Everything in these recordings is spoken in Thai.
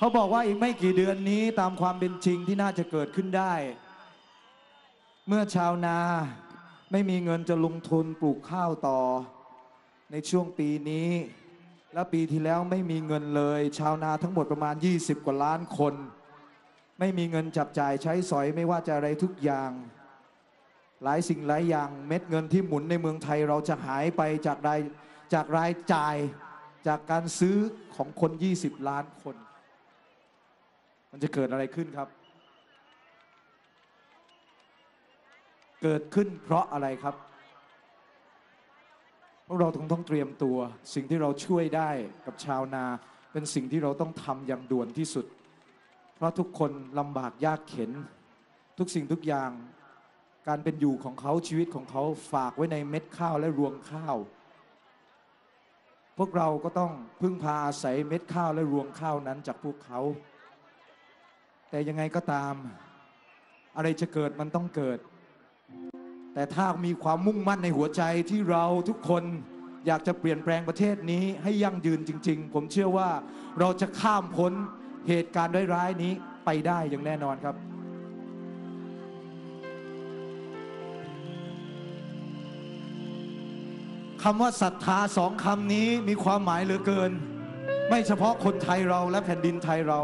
เขาบอกว่าอีกไม่กี่เดือนนี้ตามความเป็นจริงที่น่าจะเกิดขึ้นได้ เมื่อชาวนาไม่มีเงินจะลงทุนปลูกข้าวต่อ ในช่วงปีนี้ และปีที่แล้วไม่มีเงินเลย ชาวนาทั้งหมดประมาณ 20 กว่าล้านคน ไม่มีเงินจับจ่ายใช้สอยไม่ว่าจะอะไรทุกอย่าง หลายสิ่งหลายอย่างเม็ดเงินที่หมุนในเมืองไทยเราจะหายไปจากรายจากรายจ่ายจากการซื้อของคน 20 ล้านคน มันจะเกิดอะไรขึ้นครับ เกิดขึ้นเพราะอะไรครับพวกเราคงต้องเตรียมตัว สิ่งที่เราช่วยได้กับชาวนา เป็นสิ่งที่เราต้องทำอย่างด่วนที่สุด เพราะทุกคนลำบากยากเข็น ทุกสิ่งทุกอย่างการเป็นอยู่ของเขาชีวิตของเขาฝากไว้ในเม็ดข้าวและรวงข้าว พวกเราก็ต้องพึ่งพาอาศัยเม็ดข้าวและรวงข้าวนั้นจากพวกเขา แต่ยังไงก็ตาม อะไรจะเกิดมันต้องเกิด แต่ถ้ามีความมุ่งมั่นในหัวใจที่เราทุกคนอยากจะเปลี่ยนแปลงประเทศนี้ให้ยั่งยืนจริง ๆ ผมเชื่อว่าเราจะข้ามพ้นเหตุการณ์ร้ายๆนี้ไปได้อย่างแน่นอนครับ คำว่าศรัทธาสองคำนี้มีความหมายเหลือเกิน ไม่เฉพาะคนไทยเราและแผ่นดินไทยเรา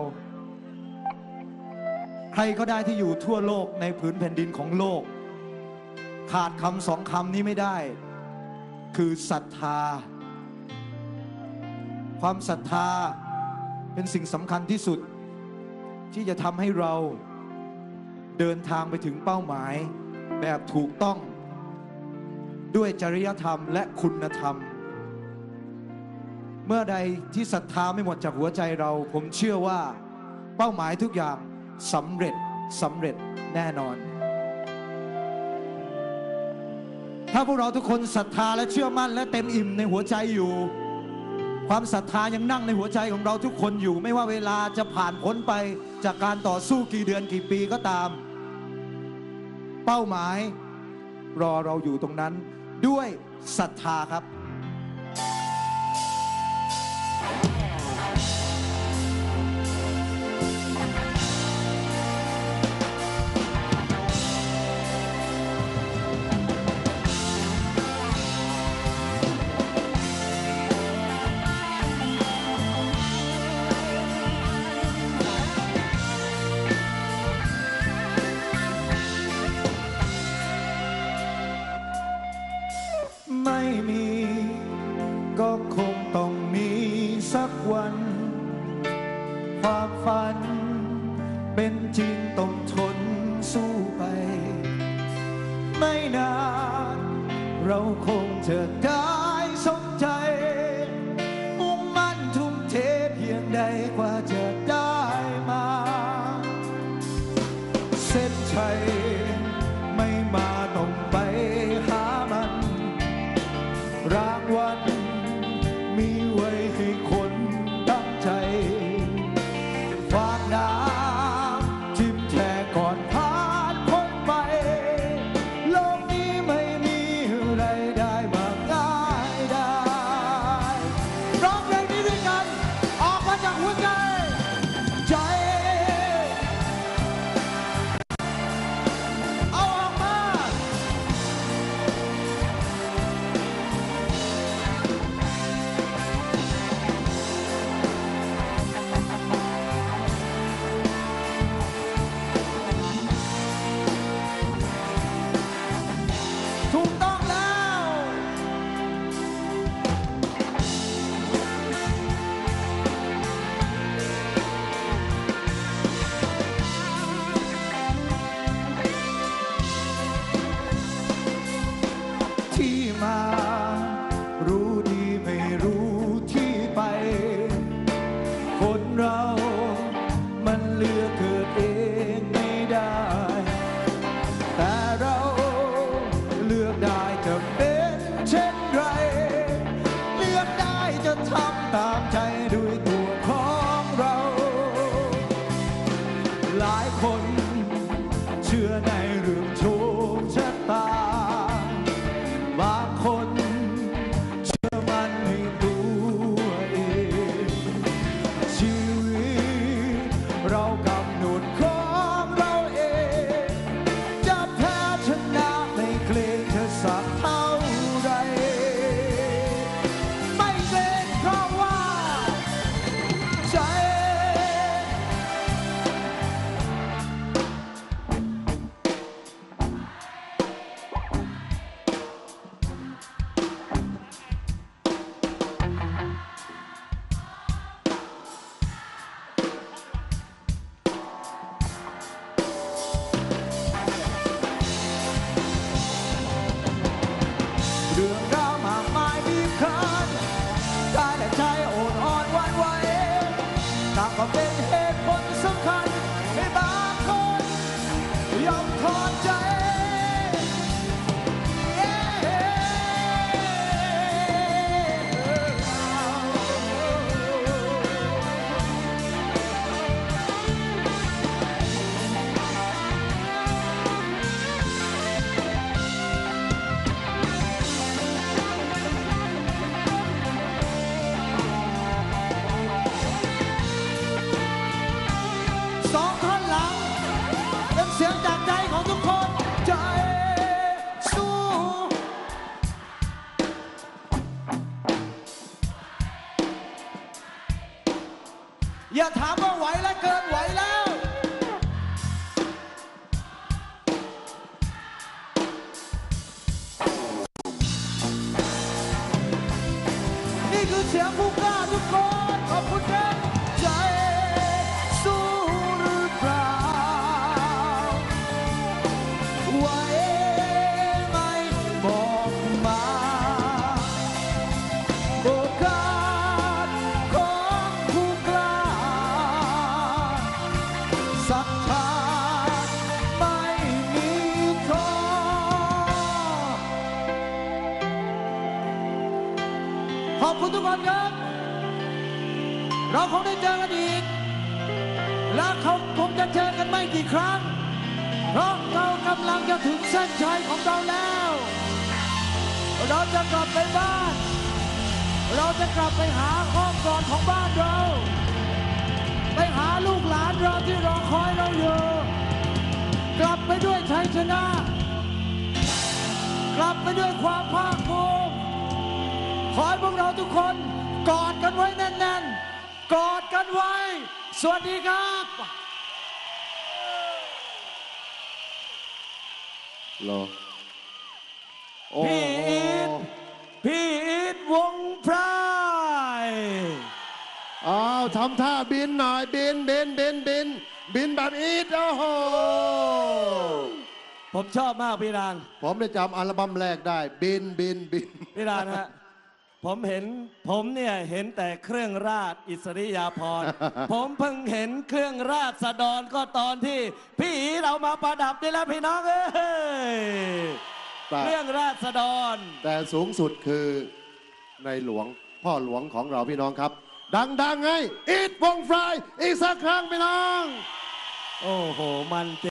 ใครก็ได้ที่อยู่ทั่วโลกในผืนแผ่นดินของโลก ขาดคำสองคำนี้ไม่ได้ คือศรัทธา ความศรัทธาเป็นสิ่งสำคัญที่สุด ที่จะทำให้เราเดินทางไปถึงเป้าหมายแบบถูกต้อง ด้วยจริยธรรมและคุณธรรม เมื่อใดที่ศรัทธาไม่หมดจากหัวใจเรา ผมเชื่อว่าเป้าหมายทุกอย่าง สำเร็จสำเร็จแน่นอน ถ้าพวกเราทุกคนศรัทธาและเชื่อมั่น และเต็มอิ่มในหัวใจอยู่ ความศรัทธายังนั่งในหัวใจของเราทุกคนอยู่ ไม่ว่าเวลาจะผ่านพ้นไปจากการต่อสู้กี่เดือนกี่ปีก็ตาม เป้าหมายรอเราอยู่ตรงนั้นด้วยศรัทธาครับ ม่มี ก็คงต้องมีสักวัน ความฝัน เป็นจริงต้องทนสู้ไป ไม่นานเราคงจะได้ มีไลือกเกิดเองไม่ได้ แต่เราเลือกได้จะเป็นเช่นไร เลือกได้จะทำตามใจด้วยตัวของเรา หลายคนเชื่อในเรื่องโชค อย่าถามว่าไหวแล้วเกินไหวแล้ว นี่คือเสียงผู้กล้าทุกคน ขอบคุณครับใจ เราคงได้เจอกันอีก และเขาคงจะเจอกันไม่กี่ครั้ง เพราะเรากำลังจะถึงเส้นชัยของเราแล้ว เราจะกลับไปบ้าน เราจะกลับไปหาอ้อมกอดของบ้านเรา ไปหาลูกหลานเราที่รอคอยเราอยู่ กลับไปด้วยชัยชนะ กลับไปด้วยความภาคภูมิขอให้พวกเราทุกคนกอดกันไว้แน่นๆ กอดกันไว้ สวัสดีครับเหรอโอ้พี่อีทพี่อีทวงพรายอ้าวทำท่าบินหน่อยบินบินบินบินบินแบบอีทโอ้โหผมชอบมากพี่ราง ผมได้จำอัลบั้มแรกได้ บินบินบิน พี่รางฮะ ผมเห็นผมเนี่ยเห็นแต่เครื่องราชอิสริยาภรณ์ ผมเพิ่งเห็นเครื่องราชสดรก็ตอนที่ พี่อีเรามาประดับนี่แหละพี่น้องเอ้ยแต่เครื่องราชสดรแต่สูงสุดคือในหลวงพ่อหลวงของเราพี่น้องครับ ดังๆไงอีทวงฟรายอีกสักครั้งพี่น้อง โอ้โหมัน